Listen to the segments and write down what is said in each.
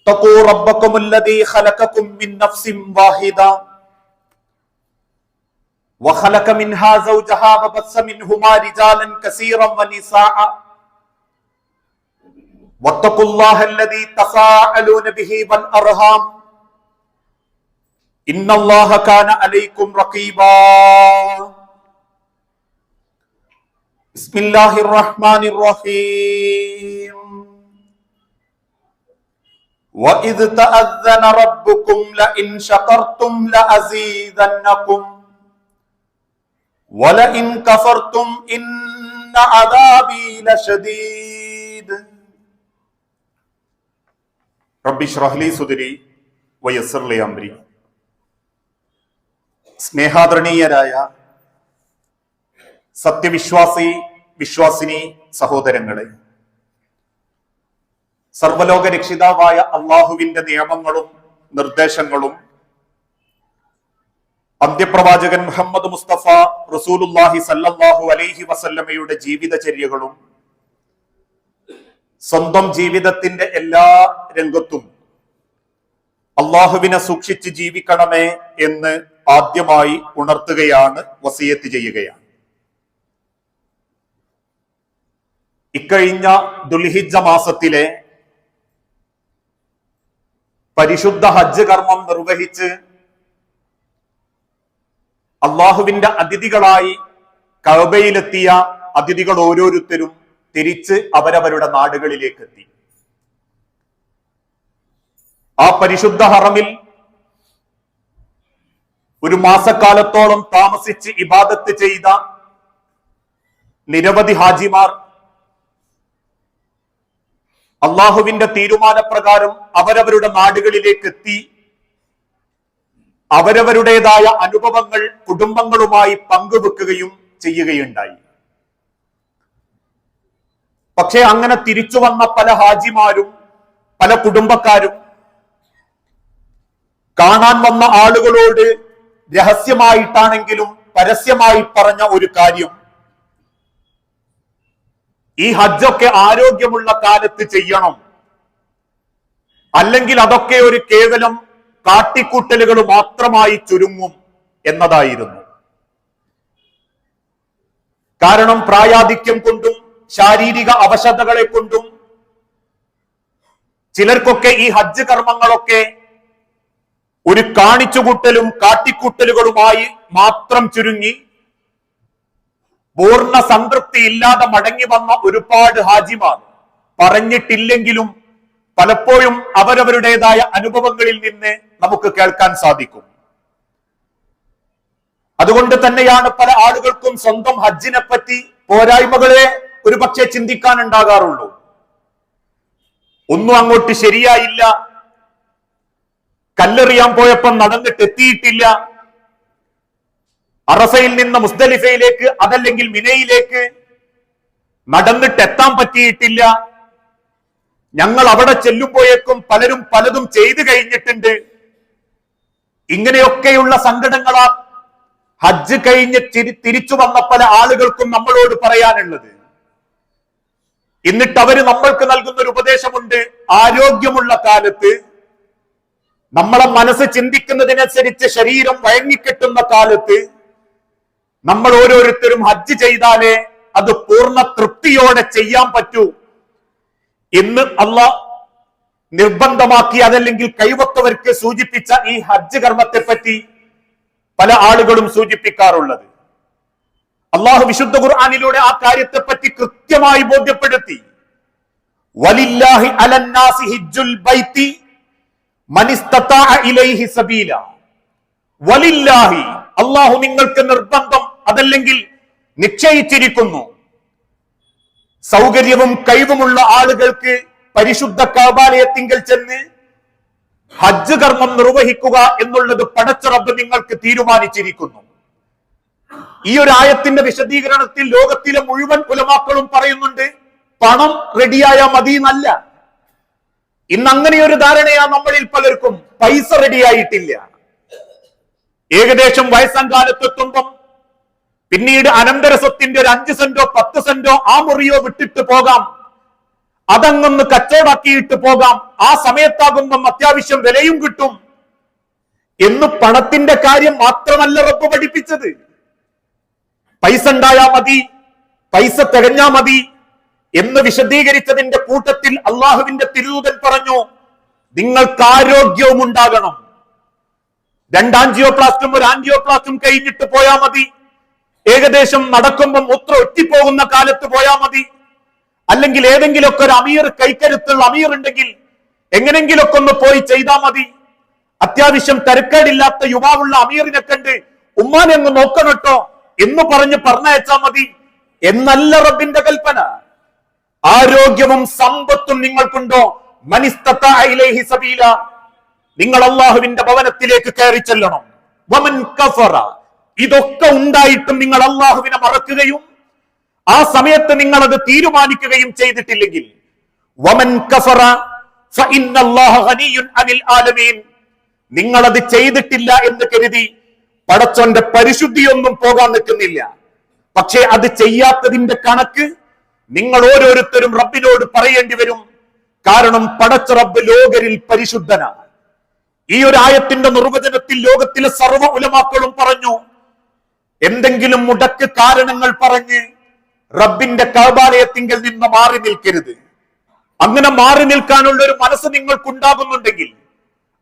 اتقوا ربكم الذي خلقكم من نفس واحدة وخلق منها زوجها وبث منهما رجالا كثيرا ونساء. واتقوا الله الذي تساءلون به والأرham إن الله كان عليكم رقيبا. بسم الله الرحمن الرحيم. وإذ تأذن ربكم لئن شكرتم لأزيدنكم ولئن كفرتم إن عذابي لشديد رب اشرح لي صدري ويسر لي أمري സ്നേഹാദരണീയരായ സത്യവിശ്വാസി വിശ്വാസിനി സഹോദരങ്ങളെ സർവലോക രക്ഷിതാവായ അള്ളാഹുവിന്റെ നിയമങ്ങളും നിർദ്ദേശങ്ങളും അന്ത്യപ്രവാചകൻ മുഹമ്മദ് മുസ്തഫ റസൂലുല്ലാഹി സല്ലാഹു അലൈഹി വസല്ലമയുടെ ജീവിതചര്യകളും സ്വന്തം ജീവിതത്തിന്റെ എല്ലാ രംഗത്തും അള്ളാഹുവിനെ സൂക്ഷിച്ച് ജീവിക്കണമേ എന്ന് ആദ്യമായി ഉണർത്തുകയാണ് വസിയത്ത് ചെയ്യുകയാണ്. ഇക്കഴിഞ്ഞ ദുൽഹിജ മാസത്തിലെ പരിശുദ്ധ ഹജ്ജ് കർമ്മം നിർവഹിച്ച് അള്ളാഹുവിന്റെ അതിഥികളായി കഴബയിലെത്തിയ അതിഥികൾ ഓരോരുത്തരും തിരിച്ച് അവരവരുടെ നാടുകളിലേക്ക് എത്തി. ആ പരിശുദ്ധ ഹറമിൽ ഒരു മാസക്കാലത്തോളം താമസിച്ച് ഇബാദത്ത് ചെയ്ത നിരവധി ഹാജിമാർ അള്ളാഹുവിന്റെ തീരുമാനപ്രകാരം അവരവരുടെ നാടുകളിലേക്ക് എത്തി. അവരവരുടേതായ അനുഭവങ്ങൾ കുടുംബങ്ങളുമായി പങ്കുവെക്കുകയും ചെയ്യുകയുണ്ടായി. പക്ഷെ അങ്ങനെ തിരിച്ചു വന്ന പല ഹാജിമാരും പല കുടുംബക്കാരും കാണാൻ വന്ന ആളുകളോട് രഹസ്യമായിട്ടാണെങ്കിലും പരസ്യമായി പറഞ്ഞ ഒരു കാര്യം. ഈ ഹജ്ജൊക്കെ ആരോഗ്യമുള്ള കാലത്ത് ചെയ്യണം. അല്ലെങ്കിൽ അതൊക്കെ ഒരു കേവലം കാട്ടിക്കൂട്ടലുകൾ മാത്രമായി ചുരുങ്ങും എന്നതായിരുന്നു. കാരണം പ്രായാധിക്യം കൊണ്ടും ശാരീരിക അവശതകളെ കൊണ്ടും ചിലർക്കൊക്കെ ഈ ഹജ്ജ് കർമ്മങ്ങളൊക്കെ ഒരു കാണിച്ചുകൂട്ടലും കാട്ടിക്കൂട്ടലുകളുമായി മാത്രം ചുരുങ്ങി പൂർണ സംതൃപ്തി ഇല്ലാതെ മടങ്ങി വന്ന ഒരുപാട് ഹാജിമാർ പറഞ്ഞിട്ടില്ലെങ്കിലും പലപ്പോഴും അവരവരുടേതായ അനുഭവങ്ങളിൽ നിന്ന് നമുക്ക് കേൾക്കാൻ സാധിക്കും. അതുകൊണ്ട് തന്നെയാണ് പല ആളുകൾക്കും സ്വന്തം ഹജ്ജിനെ പറ്റി പോരായ്മകളെ ഒരുപക്ഷെ ചിന്തിക്കാൻ ഉണ്ടാകാറുള്ളൂ ഒന്നും അങ്ങോട്ട് ശരിയായില്ല. കല്ലെറിയാൻ പോയപ്പം നടന്നിട്ട് എത്തിയിട്ടില്ല അറഫയിൽ നിന്ന് മുസ്ദലിഫയിലേക്ക് അതല്ലെങ്കിൽ മിനയിലേക്ക് നടന്നിട്ട് എത്താൻ പറ്റിയിട്ടില്ല. ഞങ്ങൾ അവിടെ ചെല്ലുമ്പോഴേക്കും പലരും പലതും ചെയ്തു കഴിഞ്ഞിട്ടുണ്ട്. ഇങ്ങനെയൊക്കെയുള്ള സങ്കടങ്ങളാ ഹജ്ജ് കഴിഞ്ഞ് തിരിച്ചു വന്ന പല ആളുകൾക്കും നമ്മളോട് പറയാനുള്ളത്. എന്നിട്ട് അവർ നമ്മൾക്ക് നൽകുന്ന ഒരു ഉപദേശമുണ്ട്. ആരോഗ്യമുള്ള കാലത്ത് നമ്മളെ മനസ്സ് ചിന്തിക്കുന്നതിനനുസരിച്ച് ശരീരം വഴങ്ങിക്കെട്ടുന്ന കാലത്ത് നമ്മൾ ഓരോരുത്തരും ഹജ്ജ് ചെയ്താലേ അത് പൂർണ തൃപ്തിയോടെ ചെയ്യാൻ പറ്റൂ. എന്ന് അല്ല നിർബന്ധമാക്കി അതല്ലെങ്കിൽ കൈവത്തവർക്ക് സൂചിപ്പിച്ച ഈ ഹജ്ജ് കർമ്മത്തെ പറ്റി പല ആളുകളും സൂചിപ്പിക്കാറുള്ളത്. അള്ളാഹു വിശുദ്ധ ഖുർആാനിലൂടെ ആ കാര്യത്തെ പറ്റി കൃത്യമായി ബോധ്യപ്പെടുത്തി. വലില്ലാഹി അലന്നാസി ബൈത്തി ഇലൈഹി സബീല. വലില്ലാഹി അള്ളാഹു നിങ്ങൾക്ക് നിർബന്ധം അതല്ലെങ്കിൽ നിശ്ചയിച്ചിരിക്കുന്നു. സൗകര്യവും കഴിവുമുള്ള ആളുകൾക്ക് പരിശുദ്ധ കാബാലയത്തിങ്കൽ ചെന്ന് ഹജ്ജ് കർമ്മം നിർവഹിക്കുക എന്നുള്ളത് പടച്ച റബ്ബ് നിങ്ങൾക്ക് തീരുമാനിച്ചിരിക്കുന്നു. ഈ ഒരു ആയത്തിന്റെ വിശദീകരണത്തിൽ ലോകത്തിലെ മുഴുവൻ ഉലമാക്കളും പറയുന്നുണ്ട് പണം റെഡിയായ മതി എന്നല്ല ഇന്ന് അങ്ങനെ ഒരു ധാരണയാ നമ്മളിൽ പലർക്കും പൈസ റെഡിയായിട്ടില്ല. ഏകദേശം വയസ്സാം കാലത്തെത്തുമ്പം പിന്നീട് അനന്തര സ്വത്തിന്റെ ഒരു അഞ്ച് സെന്റോ പത്ത് സെന്റോ ആ മുറിയോ വിട്ടിട്ട് പോകാം. അതങ്ങൊന്ന് കച്ചവടാക്കിയിട്ട് പോകാം. ആ സമയത്താകുമ്പം അത്യാവശ്യം വിലയും കിട്ടും. എന്ന് പണത്തിന്റെ കാര്യം മാത്രമല്ല റബ്ബ് പഠിപ്പിച്ചത്. പൈസ ഉണ്ടായാ മതി പൈസ തികഞ്ഞാ മതി എന്ന് വിശദീകരിച്ചതിന്റെ കൂട്ടത്തിൽ അള്ളാഹുവിന്റെ തിരുദൂതൻ പറഞ്ഞു നിങ്ങൾക്ക് ആരോഗ്യവും ഉണ്ടാകണം. രണ്ട് ആൻജിയോപ്ലാസ്റ്റും ഒരു ആൻജിയോപ്ലാസ്റ്റും കഴിഞ്ഞിട്ട് പോയാ മതി. ഏകദേശം നടക്കുമ്പം ഒത്ര ഒറ്റിപ്പോകുന്ന കാലത്ത് പോയാൽ മതി. അല്ലെങ്കിൽ ഏതെങ്കിലുമൊക്കെ ഒരു അമീർ കൈക്കരുത്തുള്ള അമീർ ഉണ്ടെങ്കിൽ എങ്ങനെങ്കിലൊക്കെ ഒന്ന് പോയി ചെയ്താൽ മതി. അത്യാവശ്യം തരക്കേടില്ലാത്ത യുവാവുള്ള അമീറിനെ കണ്ട് ഉമ്മാനെ അങ്ങ് നോക്കണട്ടോ എന്ന് പറഞ്ഞ് പറഞ്ഞയച്ചാ മതി. എന്നല്ല റബ്ബിന്റെ കൽപ്പന. ആരോഗ്യവും സമ്പത്തും നിങ്ങൾക്കുണ്ടോ? മനിസ്തത്താ ഇലൈഹി സബീല. നിങ്ങൾ അള്ളാഹുവിന്റെ ഭവനത്തിലേക്ക് കയറി ചെല്ലണം. വമൻ കഫറ. ഇതൊക്കെ ഉണ്ടായിട്ടും നിങ്ങൾ അള്ളാഹുവിനെ മറക്കുകയും ആ സമയത്ത് നിങ്ങൾ അത് തീരുമാനിക്കുകയും ചെയ്തിട്ടില്ലെങ്കിൽ. വമൻ കഫറ നിങ്ങൾ അത് ചെയ്തിട്ടില്ല എന്ന് കരുതി പടച്ചോന്റെ പരിശുദ്ധിയൊന്നും പോകാൻ നിൽക്കുന്നില്ല. പക്ഷേ അത് ചെയ്യാത്തതിന്റെ കണക്ക് നിങ്ങൾ ഓരോരുത്തരും റബ്ബിനോട് പറയേണ്ടി വരും. കാരണം പടച്ച റബ്ബ് ലോകരിൽ പരിശുദ്ധനാണ്. ഈ ഒരു ആയത്തിന്റെ നിർവചനത്തിൽ ലോകത്തിലെ സർവ ഉലമാക്കളും പറഞ്ഞു എന്തെങ്കിലും മുടക്ക് കാരണങ്ങൾ പറഞ്ഞ് റബ്ബിന്റെ കബാലയത്തിങ്കിൽ നിന്ന് മാറി നിൽക്കരുത്. അങ്ങനെ മാറി നിൽക്കാനുള്ള ഒരു മനസ്സ് നിങ്ങൾക്കുണ്ടാകുന്നുണ്ടെങ്കിൽ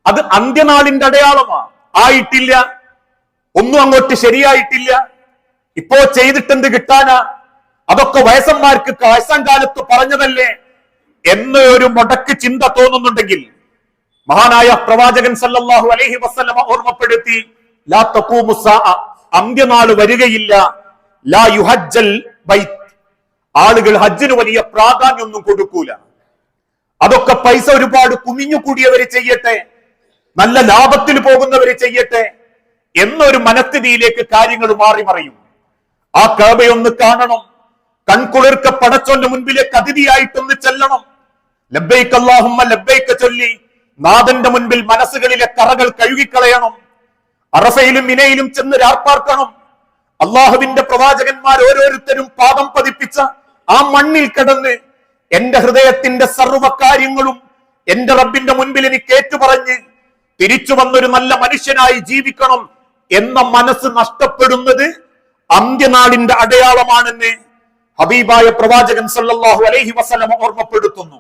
അത് അന്ത്യനാളിന്റെ അടയാളമാണ് ആയിട്ടില്ല. ഒന്നും അങ്ങോട്ട് ശരിയായിട്ടില്ല. ഇപ്പോ ചെയ്തിട്ടെന്ത് കിട്ടാനാ? അതൊക്കെ വയസ്സന്മാർക്ക് വയസ്സാം കാലത്ത് പറഞ്ഞതല്ലേ? എന്ന് ഒരു മുടക്ക് ചിന്ത തോന്നുന്നുണ്ടെങ്കിൽ മഹാനായ പ്രവാചകൻ സല്ലാഹു അലഹി വസല്ലമ ഓർമ്മപ്പെടുത്തി ലാ അന്ത്യനാൾ വരികയില്ല. ലാ യുഹജ്ജൽ ബൈത്ത്. ആളുകൾ ഹജ്ജിന് വലിയ പ്രാധാന്യമൊന്നും കൊടുക്കൂല. അതൊക്കെ പൈസ ഒരുപാട് കുമിഞ്ഞു കൂടിയവര് ചെയ്യട്ടെ. നല്ല ലാഭത്തിൽ പോകുന്നവര് ചെയ്യട്ടെ എന്നൊരു മനസ്ഥിതിയിലേക്ക് കാര്യങ്ങൾ മാറി മറിയും. ആ കേബയൊന്ന് കാണണം. കൺകുളിർക്ക പടച്ചോന്റെ മുൻപിലേക്ക് അതിഥിയായിട്ടൊന്ന് ചെല്ലണം. ലബ്ബൈക്ക് അല്ലാഹുമ്മ ലബ്ബൈക്ക് ചൊല്ലി. നാഥന്റെ മുൻപിൽ മനസ്സുകളിലെ കറകൾ കഴുകിക്കളയണം. അറഫയിലും മിനയിലും ചെന്ന് രാർപ്പാർക്കണം അള്ളാഹുവിന്റെ പ്രവാചകന്മാർ ഓരോരുത്തരും പാദം പതിപ്പിച്ച ആ മണ്ണിൽ കിടന്ന് എന്റെ ഹൃദയത്തിന്റെ സർവ കാര്യങ്ങളും എന്റെ റബ്ബിന്റെ മുൻപിൽ എനിക്ക് ഏറ്റുപറഞ്ഞ് തിരിച്ചു വന്നൊരു നല്ല മനുഷ്യനായി ജീവിക്കണം എന്ന മനസ്സ് നഷ്ടപ്പെടുന്നത് അന്ത്യനാളിന്റെ അടയാളമാണെന്ന് ഹബീബായ പ്രവാചകൻ സല്ലാഹു അലൈഹി വസ്ലം ഓർമ്മപ്പെടുത്തുന്നു.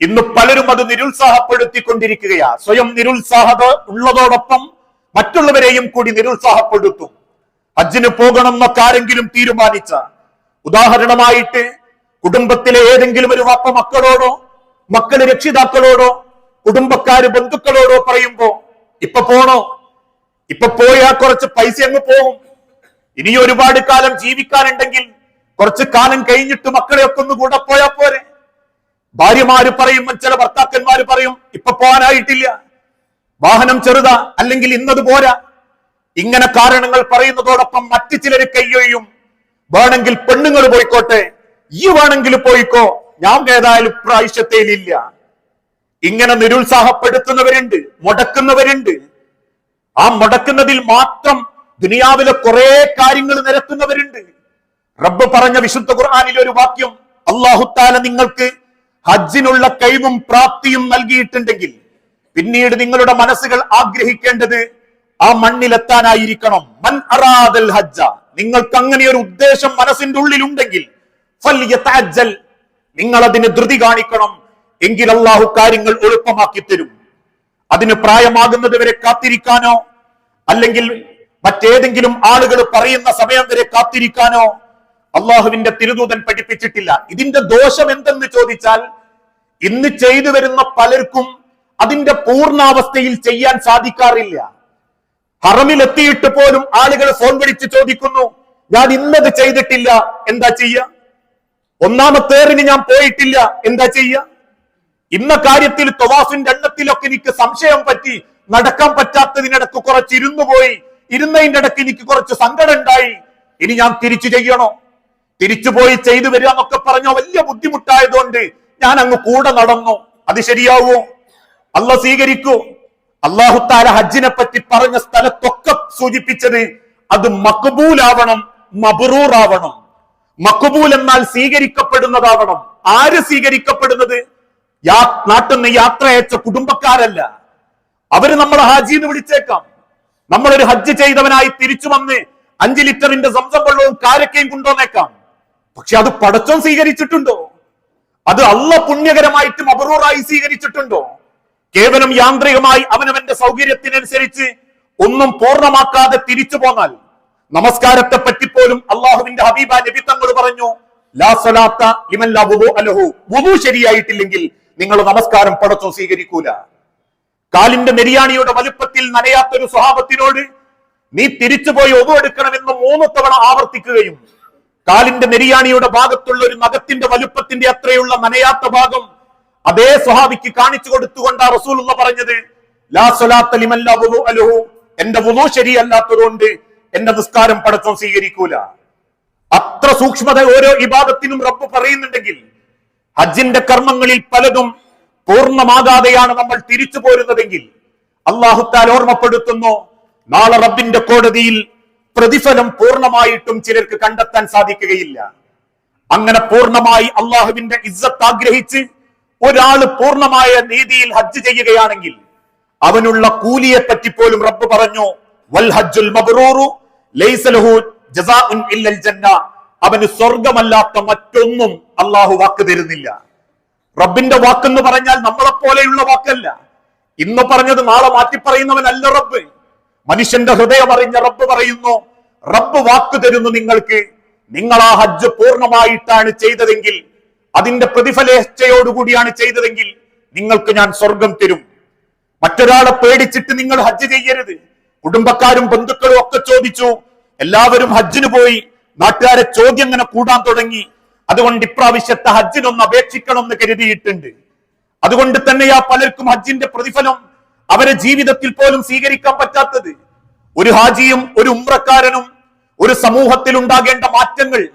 ഇന്ന് പലരും അത് നിരുത്സാഹപ്പെടുത്തിക്കൊണ്ടിരിക്കുകയാ. സ്വയം നിരുത്സാഹത ഉള്ളതോടൊപ്പം മറ്റുള്ളവരെയും കൂടി നിരുത്സാഹപ്പെടുത്തും. ഹജ്ജിന് പോകണമെന്നൊക്കെ ആരെങ്കിലും തീരുമാനിച്ച ഉദാഹരണമായിട്ട് കുടുംബത്തിലെ ഏതെങ്കിലും ഒരു വാപ്പ മക്കളോടോ മക്കൾ രക്ഷിതാക്കളോടോ കുടുംബക്കാര് ബന്ധുക്കളോടോ പറയുമ്പോ ഇപ്പൊ പോണോ? ഇപ്പൊ പോയാ കുറച്ച് പൈസ അങ്ങ് പോകും. ഇനി ഒരുപാട് കാലം ജീവിക്കാനുണ്ടെങ്കിൽ കുറച്ച് കാലം കഴിഞ്ഞിട്ട് മക്കളെയൊക്കെ ഒന്ന് കൂടെ പോയാ പോരെ. ഭാര്യമാര് പറയും ചില ഭർത്താക്കന്മാര് പറയും ഇപ്പൊ പോകാനായിട്ടില്ല വാഹനം ചെറുതാ അല്ലെങ്കിൽ ഇന്നത് പോരാ. ഇങ്ങനെ കാരണങ്ങൾ പറയുന്നതോടൊപ്പം മറ്റു ചിലർ കയ്യൊഴിയും. വേണമെങ്കിൽ പെണ്ണുങ്ങൾ പോയിക്കോട്ടെ. ഈ വേണമെങ്കിൽ പോയിക്കോ. ഞാൻ ഏതായാലും പ്രാവശ്യത്തേലില്ല ഇങ്ങനെ നിരുത്സാഹപ്പെടുത്തുന്നവരുണ്ട് മുടക്കുന്നവരുണ്ട്. ആ മുടക്കുന്നതിൽ മാത്രം ദുനിയാവിലെ കുറെ കാര്യങ്ങൾ നിരത്തുന്നവരുണ്ട്. റബ്ബ് പറഞ്ഞ വിശുദ്ധ ഖുർആാനിലെ ഒരു വാക്യം അള്ളാഹുത്താല നിങ്ങൾക്ക് ഹജ്ജിനുള്ള കഴിവും പ്രാപ്തിയും നൽകിയിട്ടുണ്ടെങ്കിൽ പിന്നീട് നിങ്ങളുടെ മനസ്സുകൾ ആഗ്രഹിക്കേണ്ടത് ആ മണ്ണിലെത്താനായിരിക്കണം. മൻ അറാദൽ ഹജ്ജ. നിങ്ങൾക്ക് അങ്ങനെ ഒരു ഉദ്ദേശം മനസ്സിന്റെ ഉള്ളിലുണ്ടെങ്കിൽ നിങ്ങൾ അതിന് ധൃതി കാണിക്കണം. എങ്കിൽ അള്ളാഹു കാര്യങ്ങൾ എളുപ്പമാക്കി തരും. അതിന് പ്രായമാകുന്നത് വരെ കാത്തിരിക്കാനോ അല്ലെങ്കിൽ മറ്റേതെങ്കിലും ആളുകൾ പറയുന്ന സമയം വരെ കാത്തിരിക്കാനോ അള്ളാഹുവിന്റെ തിരുദൂതൻ പഠിപ്പിച്ചിട്ടില്ല. ഇതിന്റെ ദോഷം എന്തെന്ന് ചോദിച്ചാൽ ഇന്ന് ചെയ്തു വരുന്ന പലർക്കും അതിന്റെ പൂർണാവസ്ഥയിൽ ചെയ്യാൻ സാധിക്കാറില്ല. ഹറമിലെത്തിയിട്ട് പോലും ആളുകൾ ഫോൺ വിളിച്ച് ചോദിക്കുന്നു ഞാൻ ഇന്നത് ചെയ്തിട്ടില്ല എന്താ ചെയ്യ? ഒന്നാമത്തേറിന് ഞാൻ പോയിട്ടില്ല എന്താ ചെയ്യ? ഇന്ന കാര്യത്തിൽ തൊവാഫിന്റെ എണ്ണത്തിലൊക്കെ എനിക്ക് സംശയം പറ്റി നടക്കാൻ പറ്റാത്തതിനിടക്ക് കുറച്ച് ഇരുന്നു പോയി. ഇരുന്നതിന്റെ ഇടയ്ക്ക് എനിക്ക് കുറച്ച് സങ്കടം ഉണ്ടായി ഇനി ഞാൻ തിരിച്ചു ചെയ്യണോ? തിരിച്ചു പോയി ചെയ്തു വരിക എന്നൊക്കെ പറഞ്ഞ വലിയ ബുദ്ധിമുട്ടായതുകൊണ്ട് ഞാൻ അങ്ങ് കൂടെ നടന്നു. അത് ശരിയാവോ? അല്ല സ്വീകരിക്കൂ. അള്ളാഹുത്താല ഹജ്ജിനെ പറ്റി പറഞ്ഞ സ്ഥലത്തൊക്കെ സൂചിപ്പിച്ചത് അത് മക്ബൂലാവണം മബറൂറാവണം. മക്ബൂൽ എന്നാൽ സ്വീകരിക്കപ്പെടുന്നതാവണം. ആര് സ്വീകരിക്കപ്പെടുന്നത്? യാ നാട്ടിൽ നിന്ന് യാത്ര അയച്ച കുടുംബക്കാരല്ല. അവർ നമ്മളെ ഹാജി എന്ന് വിളിച്ചേക്കാം. നമ്മളൊരു ഹജ്ജ് ചെയ്തവനായി തിരിച്ചു വന്ന് അഞ്ച് ലിറ്ററിന്റെ സംസം വെള്ളവും കാരക്കയും കൊണ്ടുവന്നേക്കാം. പക്ഷെ അത് പടച്ചോൻ സ്വീകരിച്ചിട്ടുണ്ടോ? അത് അള്ള പുണ്യകരമായിട്ട് മബറൂറായി സ്വീകരിച്ചിട്ടുണ്ടോ? കേവലം യാന്ത്രികമായി അവനവന്റെ സൗകര്യത്തിനനുസരിച്ച് ഒന്നും പൂർണമാക്കാതെ തിരിച്ചു പോന്നാൽ നമസ്കാരത്തെ പറ്റി പോലും അള്ളാഹുവിന്റെ ഹബീബ നബി തങ്ങൾ പറഞ്ഞു ലാ അലഹു. ശരിയായിട്ടില്ലെങ്കിൽ നിങ്ങൾ നമസ്കാരം പടച്ചോ സ്വീകരിക്കൂല. കാലിന്റെ നെരിയാണിയുടെ വലുപ്പത്തിൽ നനയാത്തൊരു സ്വഭാവത്തിനോട് നീ തിരിച്ചുപോയി ഒതുവെടുക്കണമെന്ന് മൂന്ന് തവണ ആവർത്തിക്കുകയും കാലിന്റെ നെരിയാണിയുടെ ഭാഗത്തുള്ള ഒരു നഖത്തിന്റെ വലുപ്പത്തിന്റെ അത്രയുള്ള നനയാത്ത ഭാഗം അതേ സ്വഹാബിക്ക് കാണിച്ചു കൊടുത്തുകൊണ്ടാ റസൂലുള്ള പറഞ്ഞത് ലാ അലഹു. എന്റെ വുദു ശരിയല്ലാത്തതുകൊണ്ട് എന്റെ നിസ്കാരം പടക്കം സ്വീകരിക്കൂല. അത്ര സൂക്ഷ്മത ഓരോ ഇബാദത്തിനും റബ്ബ് പറയുന്നുണ്ടെങ്കിൽ ഹജ്ജിന്റെ കർമ്മങ്ങളിൽ പലതും പൂർണമാകാതെയാണ് നമ്മൾ തിരിച്ചു പോരുന്നതെങ്കിൽ അള്ളാഹുത്താൽ ഓർമ്മപ്പെടുത്തുന്നു നാളെ റബ്ബിന്റെ കോടതിയിൽ പ്രതിഫലം പൂർണമായിട്ടും ചിലർക്ക് കണ്ടെത്താൻ സാധിക്കുകയില്ല. അങ്ങനെ പൂർണമായി അള്ളാഹുവിന്റെ ഇസ്സത്ത് ആഗ്രഹിച്ച് ഒരാൾ പൂർണമായ നീതിയിൽ ഹജ്ജ് ചെയ്യുകയാണെങ്കിൽ അവനുള്ള കൂലിയെ പറ്റി പോലും റബ്ബ് പറഞ്ഞു വൽ ഹജ്ജുൽ മബ്റൂറു ലൈസ ലഹു ജസാഉൻ ഇല്ലൽ ജന്ന. അവന് സ്വർഗമല്ലാത്ത മറ്റൊന്നും അള്ളാഹു വാക്ക് തരുന്നില്ല. റബ്ബിന്റെ വാക്കെന്ന് പറഞ്ഞാൽ നമ്മളെ പോലെയുള്ള വാക്കല്ല. ഇന്ന് പറഞ്ഞത് നാളെ മാറ്റി പറയുന്നവനല്ല റബ്ബ്. മനുഷ്യന്റെ ഹൃദയം അറിഞ്ഞ റബ്ബ് പറയുന്നു റബ്ബ് വാക്ക് തരുന്നു നിങ്ങൾക്ക്. നിങ്ങൾ ആ ഹജ്ജ് പൂർണമായിട്ടാണ് ചെയ്തതെങ്കിൽ അതിന്റെ പ്രതിഫലേച്ഛയോടുകൂടിയാണ് ചെയ്തതെങ്കിൽ നിങ്ങൾക്ക് ഞാൻ സ്വർഗം തരും. മറ്റൊരാളെ പേടിച്ചിട്ട് നിങ്ങൾ ഹജ്ജ് ചെയ്യരുത്. കുടുംബക്കാരും ബന്ധുക്കളും ഒക്കെ ചോദിച്ചു. എല്ലാവരും ഹജ്ജിന് പോയി. നാട്ടുകാരെ ചോദ്യം ഇങ്ങനെ കൂടാൻ തുടങ്ങി. അതുകൊണ്ട് ഇപ്രാവശ്യത്തെ ഹജ്ജിനൊന്ന് അപേക്ഷിക്കണം എന്ന് കരുതിയിട്ടുണ്ട്. അതുകൊണ്ട് തന്നെയാ പലർക്കും ഹജ്ജിന്റെ പ്രതിഫലം അവരെ ജീവിതത്തിൽ പോലും സ്വീകരിക്കാൻ പറ്റാത്തത്. ഒരു ഹാജിയും ഒരു ഉമ്രക്കാരനും ഒരു സമൂഹത്തിൽ ഉണ്ടാകേണ്ട മാറ്റങ്ങൾ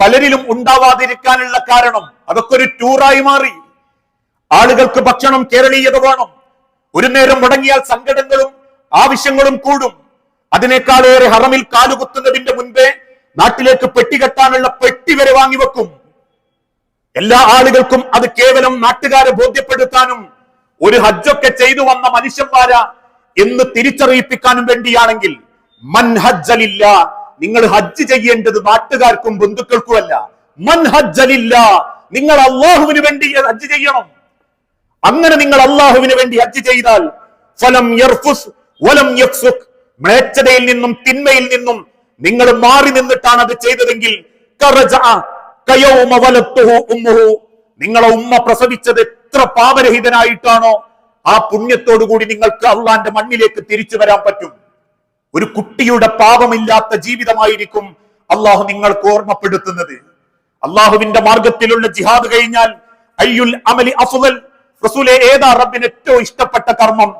പലരിലും ഉണ്ടാവാതിരിക്കാനുള്ള കാരണം അതൊക്കെ ഒരു ടൂറായി മാറി. ആളുകൾക്ക് ഭക്ഷണം കേരളീയത വേണം. ഒരു നേരം മുടങ്ങിയാൽ സങ്കടങ്ങളും ആവശ്യങ്ങളും കൂടും. അതിനേക്കാളേറെ ഹറമിൽ കാലുകുത്തുന്നതിന്റെ മുൻപേ നാട്ടിലേക്ക് പെട്ടി കെട്ടാനുള്ള പെട്ടി വരെ വാങ്ങിവെക്കും എല്ലാ ആളുകൾക്കും അത് കേവലം നാട്ടുകാരെ ബോധ്യപ്പെടുത്താനും ഒരു ഹജ്ജൊക്കെ ചെയ്തു വന്ന മനുഷ്യന്മാര എന്ന് തിരിച്ചറിയിപ്പിക്കാനും വേണ്ടിയാണെങ്കിൽ മൻ ഹജ്ജലില്ല നിങ്ങൾ ഹജ്ജ് ചെയ്യേണ്ടത് നാട്ടുകാർക്കും ബന്ധുക്കൾക്കുമല്ല. മൻ ഹജ്ജലില്ല നിങ്ങൾ അള്ളാഹുവിന് വേണ്ടി ഹജ്ജ് ചെയ്യണം. അങ്ങനെ നിങ്ങൾ അള്ളാഹുവിന് വേണ്ടി ഹജ്ജ് ചെയ്താൽ ഫലം യർഫുസ് വലം യഫ്സുഖ് മ്ലേച്ഛതയിൽ നിന്നും തിന്മയിൽ നിന്നും നിങ്ങൾ മാറി നിന്നിട്ടാണ് അത് ചെയ്തതെങ്കിൽ. നിങ്ങളെ ഉമ്മ പ്രസവിച്ചത് എത്ര പാപരഹിതനായിട്ടാണോ ആ പുണ്യത്തോടു കൂടി നിങ്ങൾക്ക് അള്ളാന്റെ മണ്ണിലേക്ക് തിരിച്ചു വരാൻ പറ്റും. ഒരു കുട്ടിയുടെ പാപമില്ലാത്ത ജീവിതമായിരിക്കും അള്ളാഹു നിങ്ങൾക്ക് ഓർമ്മപ്പെടുത്തുന്നത്. അള്ളാഹുവിന്റെ മാർഗത്തിലുള്ള ജിഹാദ് കഴിഞ്ഞാൽ അയ്യുൽ അമലി അഫ്ദൽ റസൂലെ ഏതാ റബ്ബിന് ഏറ്റവും ഇഷ്ടപ്പെട്ട കർമ്മം?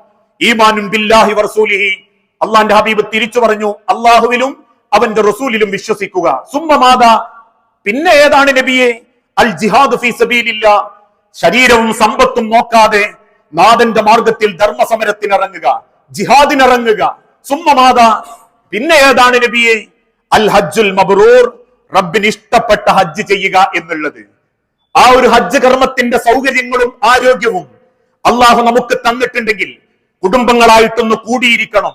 ഈമാനും ബില്ലാഹി വറസൂലിഹി അള്ളാന്റെ ഹബീബ് തിരിച്ചു പറഞ്ഞു അള്ളാഹുവിലും അവന്റെ റസൂലിലും വിശ്വസിക്കുക. സുമ്മമാത പിന്നെ ഏതാണ് നബിയെ? അൽ ജിഹാദ് ഫീ സബീലില്ല. ശരീരവും സമ്പത്തും നോക്കാതെ നാഥന്റെ മാർഗത്തിൽ ധർമ്മസമരത്തിനിറങ്ങുക ജിഹാദിനിറങ്ങുക. സുമ്മമാത പിന്നെ ഏതാണ് നബിയെ അൽ ഹജ്ജുൽ മബ്രൂർ റബ്ബിന് ഇഷ്ടപ്പെട്ട ഹജ്ജ് ചെയ്യുക എന്നുള്ളത്. ആ ഒരു ഹജ്ജ് കർമ്മത്തിന്റെ സൗകര്യങ്ങളും ആരോഗ്യവും അള്ളാഹു നമുക്ക് തന്നിട്ടുണ്ടെങ്കിൽ കുടുംബങ്ങളായിട്ടൊന്ന് കൂടിയിരിക്കണം.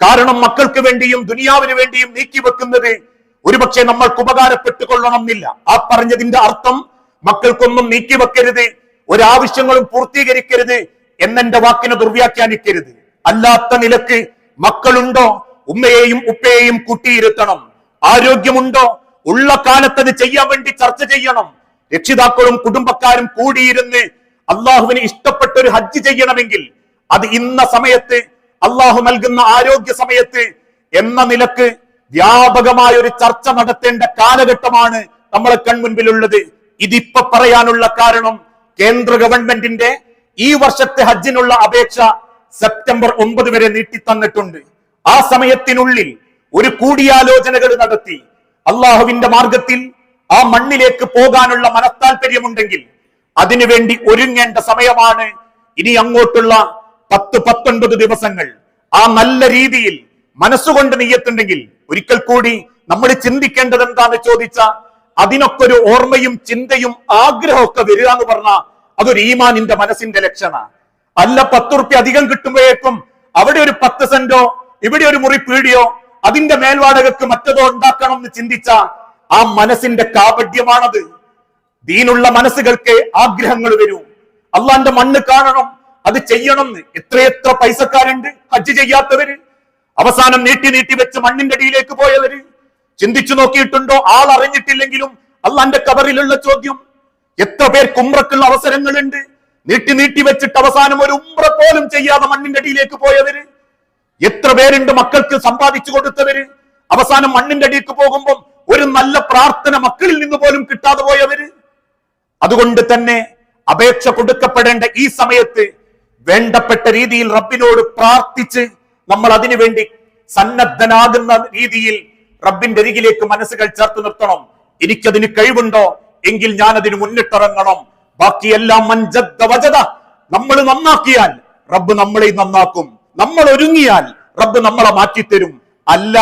കാരണം മക്കൾക്ക് വേണ്ടിയും ദുനിയാവിന് വേണ്ടിയും നീക്കി വെക്കുന്നത് ഒരുപക്ഷെ നമ്മൾക്ക് ഉപകാരപ്പെട്ടു കൊള്ളണമെന്നില്ല ആ പറഞ്ഞതിന്റെ അർത്ഥം മക്കൾക്കൊന്നും നീക്കി വെക്കരുത് ഒരാവശ്യങ്ങളും പൂർത്തീകരിക്കരുത് എന്നെന്റെ വാക്കിനെ ദുർവ്യാഖ്യാനിക്കരുത്. അല്ലാത്ത നിലയ്ക്ക് മക്കളുണ്ടോ? ഉമ്മയെയും ഉപ്പയെയും കൂട്ടിയിരുത്തണം. ആരോഗ്യമുണ്ടോ? ഉള്ള കാലത്ത് അത് ചെയ്യാൻ വേണ്ടി ചർച്ച ചെയ്യണം. രക്ഷിതാക്കളും കുടുംബക്കാരും കൂടിയിരുന്ന് അള്ളാഹുവിന് ഇഷ്ടപ്പെട്ട ഒരു ഹജ്ജ് ചെയ്യണമെങ്കിൽ അത് ഇന്ന സമയത്ത് അള്ളാഹു നൽകുന്ന ആരോഗ്യ സമയത്ത് എന്ന നിലയ്ക്ക് വ്യാപകമായ ഒരു ചർച്ച നടത്തേണ്ട കാലഘട്ടമാണ് നമ്മളെ കൺമുൻപിലുള്ളത്. ഇതിപ്പോ പറയാനുള്ള കാരണം കേന്ദ്ര ഗവൺമെന്റിന്റെ ഈ വർഷത്തെ ഹജ്ജിനുള്ള അപേക്ഷ സെപ്റ്റംബർ ഒമ്പത് വരെ നീട്ടി തന്നിട്ടുണ്ട് ആ സമയത്തിനുള്ളിൽ ഒരു കൂടിയാലോചനകൾ നടത്തി. അള്ളാഹുവിന്റെ മാർഗത്തിൽ ആ മണ്ണിലേക്ക് പോകാനുള്ള മനത്താൽപര്യമുണ്ടെങ്കിൽ അതിനുവേണ്ടി ഒരുങ്ങേണ്ട സമയമാണ് ഇനി അങ്ങോട്ടുള്ള പത്ത് പത്തൊൻപത് ദിവസങ്ങൾ. ആ നല്ല രീതിയിൽ മനസ്സുകൊണ്ട് നെയ്യത്തുണ്ടെങ്കിൽ ഒരിക്കൽ കൂടി നമ്മൾ ചിന്തിക്കേണ്ടത് എന്താന്ന് ചോദിച്ച അതിനൊക്കെ ഒരു ഓർമ്മയും ചിന്തയും ആഗ്രഹമൊക്കെ വരിക എന്ന് പറഞ്ഞ അതൊരു ഈമാനിന്റെ മനസ്സിന്റെ ലക്ഷണ. അല്ല പത്തുറുപ്യ അധികം കിട്ടുമ്പോഴേക്കും അവിടെ ഒരു പത്ത് സെന്റോ ഇവിടെ ഒരു മുറി പീടിയോ അതിന്റെ മേൽവാടകക്ക് മറ്റതോ ഉണ്ടാക്കണം എന്ന് ചിന്തിച്ച ആ മനസ്സിന്റെ കാപഡ്യമാണത് ദീനുള്ള മനസ്സുകൾക്ക് ആഗ്രഹങ്ങൾ വരും. അള്ളാന്റെ മണ്ണ് കാണണം അത് ചെയ്യണം എത്രയെത്ര പൈസക്കാരുണ്ട്? ഹജ്ജ് ചെയ്യാത്തവര്? അവസാനം നീട്ടി നീട്ടി വെച്ച് മണ്ണിന്റെ അടിയിലേക്ക് പോയവര്? ചിന്തിച്ചു നോക്കിയിട്ടുണ്ടോ? ആൾ അറിഞ്ഞിട്ടില്ലെങ്കിലും അള്ളാന്റെ കവറിലുള്ള ചോദ്യം. എത്ര പേർ കുമ്രക്കുള്ള അവസരങ്ങളുണ്ട്? നീട്ടി നീട്ടി വെച്ചിട്ട് അവസാനം ഒരു ഉമ്ര പോലും ചെയ്യാതെ മണ്ണിന്റെ അടിയിലേക്ക് പോയവര്? എത്ര പേരുണ്ട് മക്കൾക്ക് സമ്പാദിച്ചു കൊടുത്തവര്? അവസാനം മണ്ണിന്റെ അടിയിലേക്ക് പോകുമ്പോൾ ഒരു നല്ല പ്രാർത്ഥന മക്കളിൽ നിന്ന് പോലും കിട്ടാതെ പോയവര്? അതുകൊണ്ട് തന്നെ അപേക്ഷ കൊടുക്കപ്പെടേണ്ട ഈ സമയത്ത് വേണ്ടപ്പെട്ട രീതിയിൽ റബ്ബിനോട് പ്രാർത്ഥിച്ച് നമ്മൾ അതിനുവേണ്ടി സന്നദ്ധനാകുന്ന രീതിയിൽ റബ്ബിന്റെ അരികിലേക്ക് മനസ്സുകൾ ചേർത്ത് നിർത്തണം. എനിക്കതിന് കഴിവുണ്ടോ? എങ്കിൽ ഞാൻ അതിന് മുന്നിട്ടിറങ്ങണം. ബാക്കിയെല്ലാം നമ്മൾ നന്നാക്കിയാൽ റബ്ബ് നമ്മളെ നന്നാക്കും. നമ്മൾ ഒരുങ്ങിയാൽ റബ്ബ് നമ്മളെ മാറ്റിത്തരും. അല്ല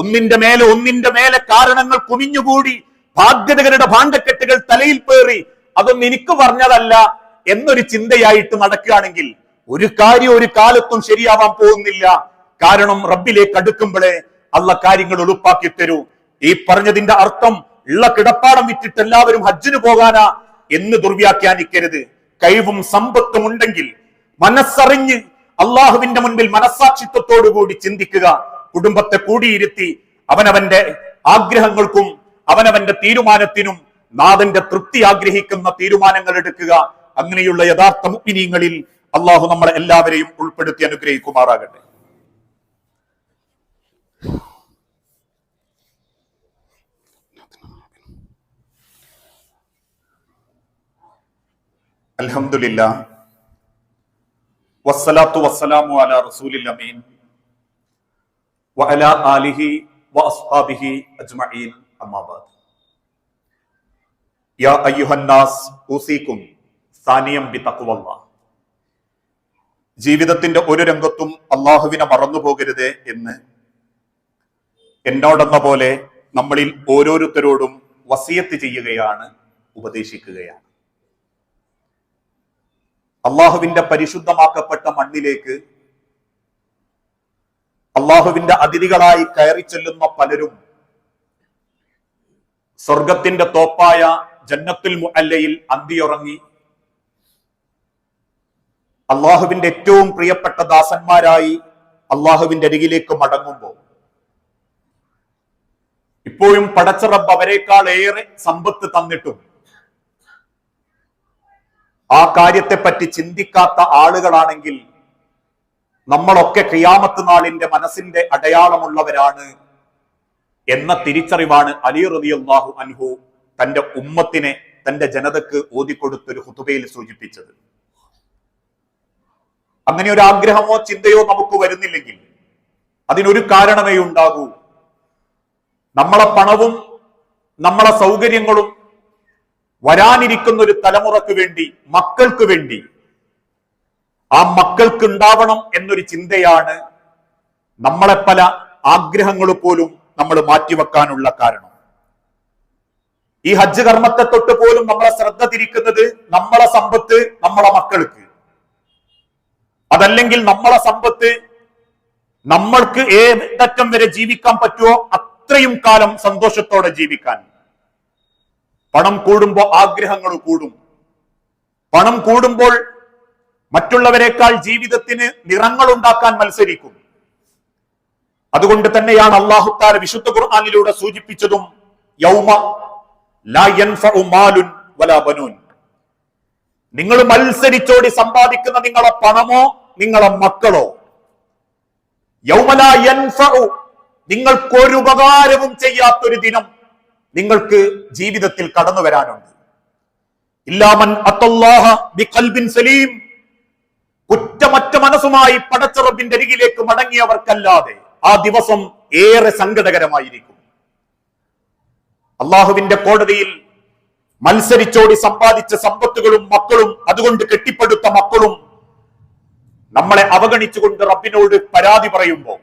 ഒന്നിന്റെ മേലെ ഒന്നിന്റെ മേലെ കാരണങ്ങൾ കുമിഞ്ഞുകൂടി ബാധ്യതകളുടെ ഭാണ്ഡക്കെട്ടുകൾ തലയിൽ പേറി. അതൊന്നും എനിക്ക് പറഞ്ഞതല്ല എന്നൊരു ചിന്തയായിട്ട് നടക്കുകയാണെങ്കിൽ ഒരു കാര്യം ഒരു കാലത്തും ശരിയാവാൻ പോകുന്നില്ല. കാരണം റബ്ബിലേക്ക് അടുക്കുമ്പോഴേ അള്ള കാര്യങ്ങൾ എളുപ്പാക്കി തരൂ. ഈ പറഞ്ഞതിന്റെ അർത്ഥം ഉള്ള കിടപ്പാടം വിറ്റിട്ട് എല്ലാവരും ഹജ്ജിന് പോകാനാ. എന്ന് ദുർവ്യാഖ്യാനിക്കരുത്. കഴിവും സമ്പത്തും ഉണ്ടെങ്കിൽ മനസ്സറിഞ്ഞ് അള്ളാഹുവിന്റെ മുൻപിൽ മനസ്സാക്ഷിത്വത്തോടുകൂടി ചിന്തിക്കുക. കുടുംബത്തെ കൂടിയിരുത്തി അവനവന്റെ ആഗ്രഹങ്ങൾക്കും അവനവന്റെ തീരുമാനത്തിനും നാഥന്റെ തൃപ്തി ആഗ്രഹിക്കുന്ന തീരുമാനങ്ങൾ എടുക്കുക. അങ്ങനെയുള്ള യഥാർത്ഥ മുപ്പിനീങ്ങളിൽ അള്ളാഹു നമ്മളെ എല്ലാവരെയും ഉൾപ്പെടുത്തി അനുഗ്രഹിക്കുമാറാകട്ടെ. അൽഹംദുലില്ല. വസ്സലാത്തു വസ്സലാമു അലാ റസൂലിൽ അമീൻ. വഅല ആലിഹി വഅസ്ഹാബിഹി അജ്മഈൻ. അമ്മാബാദ് യാ അയ്യുഹന്നാസ് ഊസീക്കും സാനിയം ബി തഖ്വല്ലാഹ് ജീവിതത്തിന്റെ ഒരു രംഗത്തും അള്ളാഹുവിനെ മറന്നു പോകരുത് എന്ന് എന്നോടെന്ന പോലെ നമ്മളിൽ ഓരോരുത്തരോടും വസിയത്ത് ചെയ്യുകയാണ് ഉപദേശിക്കുകയാണ്. അള്ളാഹുവിന്റെ പരിശുദ്ധമാക്കപ്പെട്ട മണ്ണിലേക്ക് അള്ളാഹുവിന്റെ അതിഥികളായി കയറി ചെല്ലുന്ന പലരും സ്വർഗത്തിന്റെ തോപ്പായ ജന്നത്തുൽ മുഅല്ലയിൽ അന്തിയുറങ്ങി. അള്ളാഹുവിന്റെ ഏറ്റവും പ്രിയപ്പെട്ട ദാസന്മാരായി അള്ളാഹുവിന്റെ അരികിലേക്ക് മടങ്ങുമ്പോൾ ഇപ്പോഴും പടച്ചറബ് അവരെക്കാൾ ഏറെ സമ്പത്ത് തന്നിട്ടും ആ കാര്യത്തെപ്പറ്റി ചിന്തിക്കാത്ത ആളുകളാണെങ്കിൽ നമ്മളൊക്കെ ക്രിയാമത്ത് നാളിന്റെ മനസ്സിന്റെ അടയാളമുള്ളവരാണ് എന്ന തിരിച്ചറിവാണ് അലി റളിയല്ലാഹു അൻഹു തന്റെ ഉമ്മത്തിനെ തന്റെ ജനതക്ക് ഓതിക്കൊടുത്തൊരു ഹുതുബയിൽ സൂചിപ്പിച്ചത്. അങ്ങനെ ഒരു ആഗ്രഹമോ ചിന്തയോ നമുക്ക് വരുന്നില്ലെങ്കിൽ അതിനൊരു കാരണമേ ഉണ്ടാകൂ. നമ്മളെ പണവും നമ്മളെ സൗകര്യങ്ങളും വരാനിരിക്കുന്ന ഒരു തലമുറയ്ക്ക് വേണ്ടി മക്കൾക്ക് വേണ്ടി. ആ മക്കൾക്ക് ഉണ്ടാവണം എന്നൊരു ചിന്തയാണ് നമ്മളെ പല ആഗ്രഹങ്ങൾ പോലും നമ്മൾ മാറ്റിവെക്കാനുള്ള കാരണം. ഈ ഹജ്ജ് കർമ്മത്തെ തൊട്ട് പോലും നമ്മളെ ശ്രദ്ധ തിരിക്കുന്നത് നമ്മളെ സമ്പത്ത് നമ്മളെ മക്കൾക്ക്. അതല്ലെങ്കിൽ നമ്മളെ സമ്പത്ത് നമ്മൾക്ക് ഏതറ്റം വരെ ജീവിക്കാൻ പറ്റുമോ അത്രയും കാലം സന്തോഷത്തോടെ ജീവിക്കാൻ. പണം കൂടുമ്പോൾ ആഗ്രഹങ്ങൾ കൂടും. പണം കൂടുമ്പോൾ മറ്റുള്ളവരെക്കാൾ ജീവിതത്തിന് നിറങ്ങൾ ഉണ്ടാക്കാൻ മത്സരിക്കും. അതുകൊണ്ട് തന്നെയാണ് അള്ളാഹുത്താല വിശുദ്ധ ഖുർആാനിലൂടെ സൂചിപ്പിച്ചതും യൗമ മാലുൻ വലാ ബനൂൻ. നിങ്ങൾ മത്സരിച്ചോടി സമ്പാദിക്കുന്ന നിങ്ങളെ പണമോ നിങ്ങളെ മക്കളോ? യൗമലാ നിങ്ങൾക്കൊരുപകാരവും ചെയ്യാത്തൊരു ദിനം. നിങ്ങൾക്ക് ജീവിതത്തിൽ കടന്നു വരാനുണ്ട്. ഇല്ലാമൻ ബിഖൽബിൻ സലീം. കുറ്റമറ്റ മനസ്സുമായി പടച്ചറബിന്റെ അരികിലേക്ക് മടങ്ങിയവർക്കല്ലാതെ ആ ദിവസം ഏറെ സങ്കടകരമായിരിക്കും. അള്ളാഹുവിന്റെ കോടതിയിൽ മത്സരിച്ചോടി സമ്പാദിച്ച സമ്പത്തുകളും മക്കളും അതുകൊണ്ട് കെട്ടിപ്പടുത്ത മക്കളും നമ്മളെ അവഗണിച്ചുകൊണ്ട് റബ്ബിനോട് പരാതി പറയുമ്പോൾ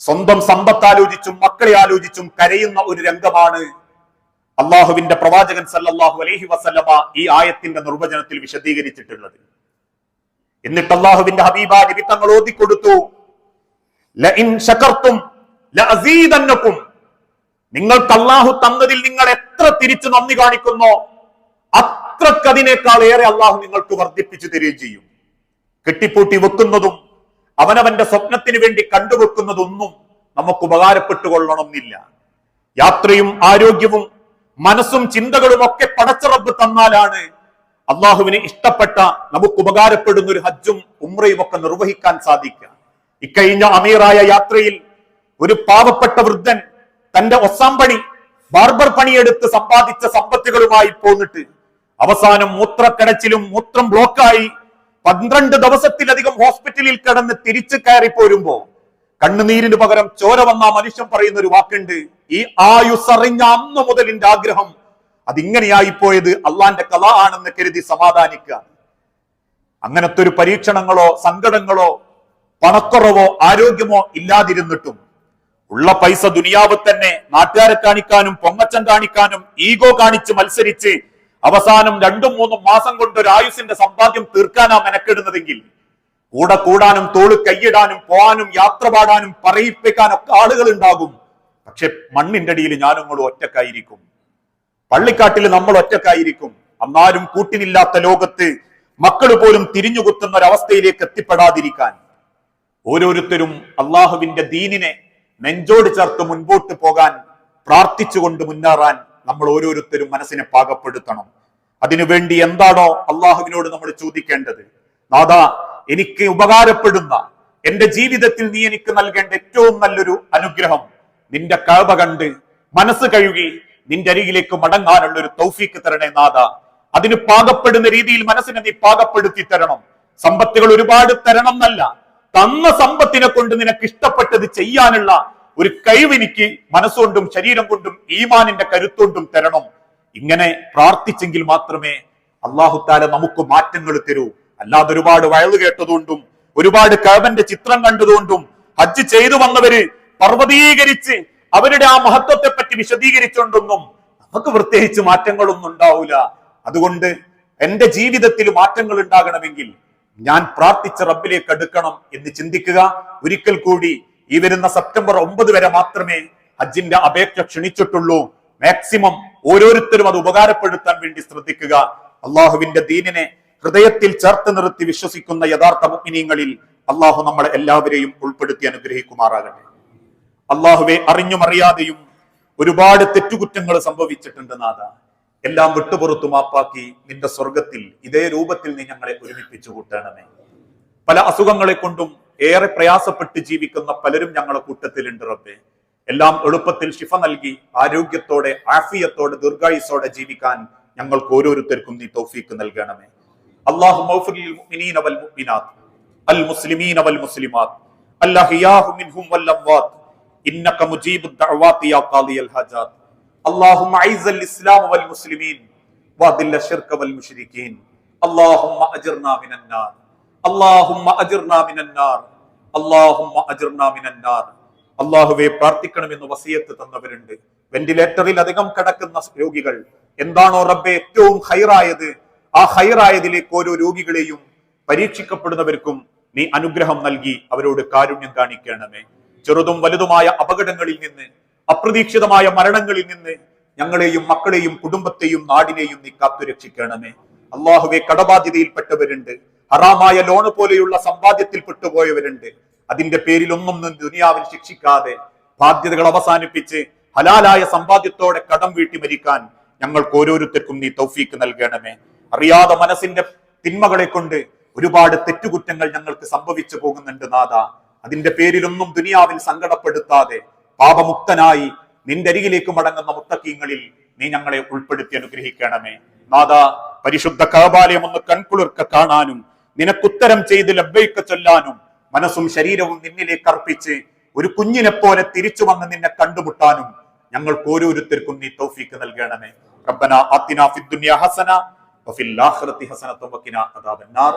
സ്വന്തം സമ്പത്ത് ആലോചിച്ചും മക്കളെ ആലോചിച്ചും കരയുന്ന ഒരു രംഗമാണ് അള്ളാഹുവിന്റെ പ്രവാചകൻ സല്ലാഹു അലഹി വസല്ലമ ഈ ആയത്തിന്റെ നിർവചനത്തിൽ വിശദീകരിച്ചിട്ടുള്ളത്. എന്നിട്ട് അള്ളാഹുവിന്റെ ഹബീബ നബി തങ്ങൾ ഓതിക്കൊടുത്തു ും. നിങ്ങൾക്ക് അള്ളാഹു തന്നതിൽ നിങ്ങൾ എത്ര തിരിച്ചു നന്ദി കാണിക്കുന്നോ അത്രക്കതിനേക്കാൾ ഏറെ അള്ളാഹു നിങ്ങൾക്ക് വർദ്ധിപ്പിച്ചു തരികയും ചെയ്യും. കെട്ടിപ്പൂട്ടി വെക്കുന്നതും അവനവന്റെ സ്വപ്നത്തിന് വേണ്ടി കണ്ടുവെക്കുന്നതൊന്നും നമുക്ക് ഉപകാരപ്പെട്ടുകൊള്ളണമെന്നില്ല. യാത്രയും ആരോഗ്യവും മനസ്സും ചിന്തകളും ഒക്കെ പടച്ചറബ് തന്നാലാണ് അള്ളാഹുവിന് ഇഷ്ടപ്പെട്ട നമുക്ക് ഉപകാരപ്പെടുന്ന ഒരു ഹജ്ജും ഉമ്രയും ഒക്കെ നിർവഹിക്കാൻ സാധിക്കുക. ഇക്കഴിഞ്ഞ അമീറായ യാത്രയിൽ ഒരു പാവപ്പെട്ട വൃദ്ധൻ തന്റെ ഒസാം പണി ബാർബർ പണിയെടുത്ത് സമ്പാദിച്ച സമ്പത്തുകളുമായി പോന്നിട്ട് അവസാനം മൂത്രക്കടച്ചിലും മൂത്രം ബ്ലോക്കായി പന്ത്രണ്ട് ദിവസത്തിലധികം ഹോസ്പിറ്റലിൽ കിടന്ന് തിരിച്ചു കയറി പോരുമ്പോ കണ്ണുനീരിന് പകരം ചോര വന്ന മനുഷ്യൻ പറയുന്ന ഒരു വാക്കുണ്ട് ഈ ആയുസറിഞ്ഞ അന്ന് മുതൽ എന്റെ ആഗ്രഹം. അതിങ്ങനെയായി പോയത് അള്ളാന്റെ കഥ ആണെന്ന് കരുതി സമാധാനിക്കുക. അങ്ങനത്തെ ഒരു പരീക്ഷണങ്ങളോ സങ്കടങ്ങളോ പണക്കുറവോ ആരോഗ്യമോ ഇല്ലാതിരുന്നിട്ടും ഉള്ള പൈസ ദുനിയാവ് തന്നെ നാട്ടുകാരെ കാണിക്കാനും പൊങ്ങച്ചം കാണിക്കാനും ഈഗോ കാണിച്ച് മത്സരിച്ച് അവസാനം രണ്ടും മൂന്നും മാസം കൊണ്ട് ഒരു ആയുസിന്റെ സമ്പാദ്യം തീർക്കാനാ മെനക്കെടുന്നതെങ്കിൽ കൂടെ കൂടാനും തോൾ കൈയിടാനും പോവാനും യാത്ര പാടാനും പറയിപ്പിക്കാനൊക്കെ ആളുകൾ ഉണ്ടാകും പക്ഷെ മണ്ണിന്റെ അടിയിൽ ഞാനും കൂടെ ഒറ്റക്കായിരിക്കും. പള്ളിക്കാട്ടിൽ നമ്മൾ ഒറ്റക്കായിരിക്കും. അന്നാരും കൂട്ടിനില്ലാത്ത ലോകത്ത് മക്കൾ പോലും തിരിഞ്ഞുകുത്തുന്ന ഒരവസ്ഥയിലേക്ക് എത്തിപ്പെടാതിരിക്കാൻ. ഓരോരുത്തരും അള്ളാഹുവിന്റെ ദീനിനെ നെഞ്ചോട് ചേർത്ത് മുൻപോട്ട് പോകാൻ പ്രാർത്ഥിച്ചുകൊണ്ട് മുന്നേറാൻ നമ്മൾ ഓരോരുത്തരും മനസ്സിനെ പാകപ്പെടുത്തണം. അതിനുവേണ്ടി എന്താണോ അള്ളാഹുവിനോട് നമ്മൾ ചോദിക്കേണ്ടത്. നാദാ എനിക്ക് ഉപകാരപ്പെടുന്ന എന്റെ ജീവിതത്തിൽ നീ എനിക്ക് നൽകേണ്ട ഏറ്റവും നല്ലൊരു അനുഗ്രഹം നിന്റെ കഴവ കണ്ട് മനസ്സ് കഴുകി നിന്റെ അരികിലേക്ക് മടങ്ങാനുള്ള ഒരു തൗഫീക്ക് തരണേ നാഥ. അതിന് പാകപ്പെടുന്ന രീതിയിൽ മനസ്സിനെ നീ പാകപ്പെടുത്തി തരണം. സമ്പത്തുകൾ ഒരുപാട് തരണം എന്നല്ല തന്ന സമ്പത്തിനെ കൊണ്ട് നിനക്ക് ഇഷ്ടപ്പെട്ടത് ചെയ്യാനുള്ള ഒരു കഴിവെനിക്ക് മനസ്സുകൊണ്ടും ശരീരം കൊണ്ടും ഈമാനിന്റെ കരുത്തോണ്ടും തരണം. ഇങ്ങനെ പ്രാർത്ഥിച്ചെങ്കിൽ മാത്രമേ അള്ളാഹുത്താല നമുക്ക് മാറ്റങ്ങൾ തരൂ. അല്ലാതെ ഒരുപാട് വയലു കേട്ടതുകൊണ്ടും ഒരുപാട് കഴവന്റെ ചിത്രം കണ്ടതുകൊണ്ടും ഹജ്ജ് ചെയ്തു വന്നവര് പർവതീകരിച്ച് അവരുടെ ആ മഹത്വത്തെ പറ്റി വിശദീകരിച്ചുകൊണ്ടൊന്നും നമുക്ക് പ്രത്യേകിച്ച് മാറ്റങ്ങളൊന്നും ഉണ്ടാവില്ല അതുകൊണ്ട് എന്റെ ജീവിതത്തിൽ മാറ്റങ്ങൾ ഉണ്ടാകണമെങ്കിൽ ഞാൻ പ്രാർത്ഥിച്ച റബ്ബിലേക്ക് അടുക്കണം എന്ന് ചിന്തിക്കുക. ഒരിക്കൽ കൂടി ഈ വരുന്ന സെപ്റ്റംബർ ഒമ്പത് വരെ മാത്രമേ ഹജ്ജിന്റെ അപേക്ഷ ക്ഷണിച്ചിട്ടുള്ളൂ. മാക്സിമം ഓരോരുത്തരും അത് ഉപകാരപ്പെടുത്താൻ വേണ്ടി ശ്രദ്ധിക്കുക. അള്ളാഹുവിന്റെ ദീനിനെ ഹൃദയത്തിൽ ചേർത്ത് നിർത്തി വിശ്വസിക്കുന്ന യഥാർത്ഥ മുഗ്നീങ്ങളിൽ അള്ളാഹു നമ്മളെ എല്ലാവരെയും ഉൾപ്പെടുത്തി അനുഗ്രഹിക്കുമാറാകട്ടെ. അള്ളാഹുവെ അറിഞ്ഞും അറിയാതെയും ഒരുപാട് തെറ്റുകുറ്റങ്ങൾ സംഭവിച്ചിട്ടുണ്ട് നാഥ. എല്ലാം വിട്ടുപുറത്തു മാപ്പാക്കി നിന്റെ സ്വർഗത്തിൽ ഇതേ രൂപത്തിൽ നീ ഞങ്ങളെ ഒരുമിപ്പിച്ചു കൂട്ടണമേ പല അസുഖങ്ങളെ കൊണ്ടും ഏറെ പ്രയാസപ്പെട്ട് ജീവിക്കുന്ന പലരും ഞങ്ങളുടെ കൂട്ടത്തിലുണ്ട് റബ്ബെ എല്ലാം എളുപ്പത്തിൽ ശിഫ നൽകി ആരോഗ്യത്തോടെ ആഫിയത്തോടെ ദീർഘായുസോടെ ജീവിക്കാൻ ഞങ്ങൾക്ക് ഓരോരുത്തർക്കും നീ തൗഫീക്ക് നൽകണമേ അള്ളാഹു മുഅ്മിനീന വൽ മുഅ്മിനാത്ത് അൽ മുസ്ലിമീന വൽ മുസ്ലിമാത്ത് അല്ലഹിയാഹു മിൻഹും വൽ അംവാത്ത് إنك مجيب الدعوات يا قاضي الحاجات اللهم أعز الإسلام والمسلمين وأذل الشرك والمشركين اللهم أجرنا من النار അള്ളാഹുമ്മ മിനന്നാർ മിനന്നാർ അള്ളാഹുവെ പ്രാർത്ഥിക്കണമെന്ന് വസിയത്ത് തന്നവരുണ്ട്. വെന്റിലേറ്ററിൽ അധികം കിടക്കുന്ന രോഗികൾ. എന്താണോ റബ്ബെ ഏറ്റവും ഹൈറായത്? ആ ഹൈറായതിലേക്ക് ഓരോ രോഗികളെയും പരീക്ഷിക്കപ്പെടുന്നവർക്കും നീ അനുഗ്രഹം നൽകി അവരോട് കാരുണ്യം കാണിക്കണമേ. ചെറുതും വലുതുമായ അപകടങ്ങളിൽ നിന്ന് അപ്രതീക്ഷിതമായ മരണങ്ങളിൽ നിന്ന് ഞങ്ങളെയും മക്കളെയും കുടുംബത്തെയും നാടിനെയും നീ കാത്തുരക്ഷിക്കണമേ. അള്ളാഹുവെ കടബാധ്യതയിൽപ്പെട്ടവരുണ്ട്. ഹറാമായ ലോണ് പോലെയുള്ള സമ്പാദ്യത്തിൽ പെട്ടുപോയവരുണ്ട്. അതിന്റെ നിന്ന് ദുനിയാവിൽ ശിക്ഷിക്കാതെ ബാധ്യതകൾ അവസാനിപ്പിച്ച് ഹലാലായ സമ്പാദ്യത്തോടെ കടം വീട്ടി മരിക്കാൻ ഞങ്ങൾക്ക് ഓരോരുത്തർക്കും നീ തൗഫീക്ക് നൽകണമേ. അറിയാതെ മനസ്സിന്റെ തിന്മകളെ കൊണ്ട് ഒരുപാട് തെറ്റുകുറ്റങ്ങൾ ഞങ്ങൾക്ക് സംഭവിച്ചു പോകുന്നുണ്ട് നാഥ. അതിന്റെ പേരിലൊന്നും ദുനിയാവിൽ സങ്കടപ്പെടുത്താതെ പാപമുക്തനായി നിന്റെ അരികിലേക്ക് മടങ്ങുന്ന മുത്തക്കീങ്ങളിൽ നീ ഞങ്ങളെ ഉൾപ്പെടുത്തി അനുഗ്രഹിക്കണമേ. നാഥ പരിശുദ്ധ കാബാലയം ഒന്ന് കൺകുളിർക്ക കാണാനും നിനക്കുത്തരം ചെയ്ത് ലബ്ബൈക്ക ചൊല്ലാനും മനസ്സും ശരീരവും നിന്നിലേക്ക് അർപ്പിച്ച് ഒരു കുഞ്ഞിനെ പോലെ തിരിച്ചു വന്ന് നിന്നെ കണ്ടുമുട്ടാനും ഞങ്ങൾക്ക് ഓരോരുത്തർക്കും നീ തൗഫീക്ക് നൽകണമേ. റബ്ബന ആത്തിന ഫിദ്ദുനിയ ഹസന വഫിൽ ആഖിറതി ഹസനത്തും അദാബന്നാർ